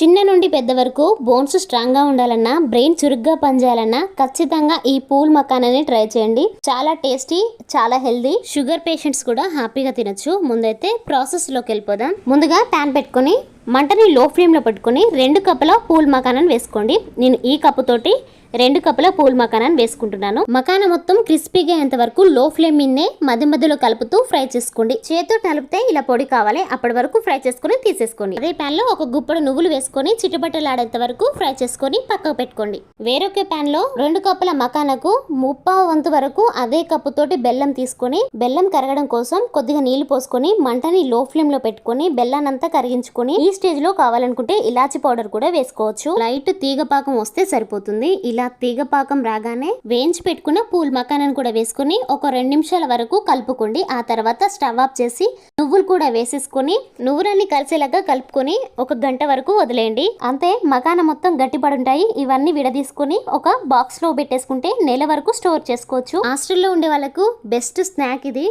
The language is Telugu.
చిన్న నుండి పెద్ద వరకు బోన్స్ స్ట్రాంగ్గా ఉండాలన్నా బ్రెయిన్ చురుగ్గా పనిచేయాలన్నా ఖచ్చితంగా ఈ పూల్ మకానని ట్రై చేయండి. చాలా టేస్టీ చాలా హెల్దీ షుగర్ పేషెంట్స్ కూడా హ్యాపీగా తినొచ్చు. ముందైతే ప్రాసెస్లోకి వెళ్ళిపోదాం. ముందుగా ప్యాన్ పెట్టుకొని మంటని లో ఫ్లేమ్లో పెట్టుకొని రెండు కప్పుల పూల్ మకానాన్ని వేసుకోండి. నేను ఈ కప్పుతోటి రెండు కప్పుల పూల్ మకానాన్ని వేసుకుంటున్నాను. మకాన మొత్తం క్రిస్పీగా అయ్యేంత వరకు లో ఫ్లేమ్ మీదే మధ్య మధ్యలో కలుపుతూ ఫ్రై చేసుకోండి. చేతితో నలిపితే ఇలా పొడి కావాలి. అప్పటి వరకు ఫ్రై చేసుకొని తీసేసుకోండి. అదే ప్యాన్లో ఒక గుప్పడు నువ్వులు వేసుకొని చిట్టుబట్టలాడేంత వరకు ఫ్రై చేసుకొని పక్కకు పెట్టుకోండి. వేరొక ప్యాన్లో రెండు కప్పుల మకానకు ముప్పావు వంతు వరకు అదే కప్పు తోటి బెల్లం తీసుకొని బెల్లం కరగడం కోసం కొద్దిగా నీళ్ళు పోసుకొని మంటని లో ఫ్లేమ్లో పెట్టుకొని బెల్లానంతా కరిగించుకొని ఈ స్టేజ్లో కావాలనుకుంటే ఇలాచి పౌడర్ కూడా వేసుకోవచ్చు. లైట్ తీగ పాకం వస్తే సరిపోతుంది. ఇలా తీగ పాకం రాగానే వేయించి పెట్టుకున్న పూల్ మకానని కూడా వేసుకొని ఒక రెండు నిమిషాల వరకు కలుపుకోండి. ఆ తర్వాత స్టవ్ ఆఫ్ చేసి నువ్వులు కూడా వేసేసుకొని నువ్వులన్నీ కలిసేలాగా కలుపుకొని ఒక గంట వరకు వదిలేయండి. అంతే మకాన మొత్తం గట్టిపడి ఉంటాయి ఇవన్నీ విడదీసుకొని ఒక బాక్స్లో పెట్టేసుకుంటే నెల వరకు స్టోర్ చేసుకోవచ్చు. హాస్టల్లో ఉండే వాళ్ళకు బెస్ట్ స్నాక్ ఇది.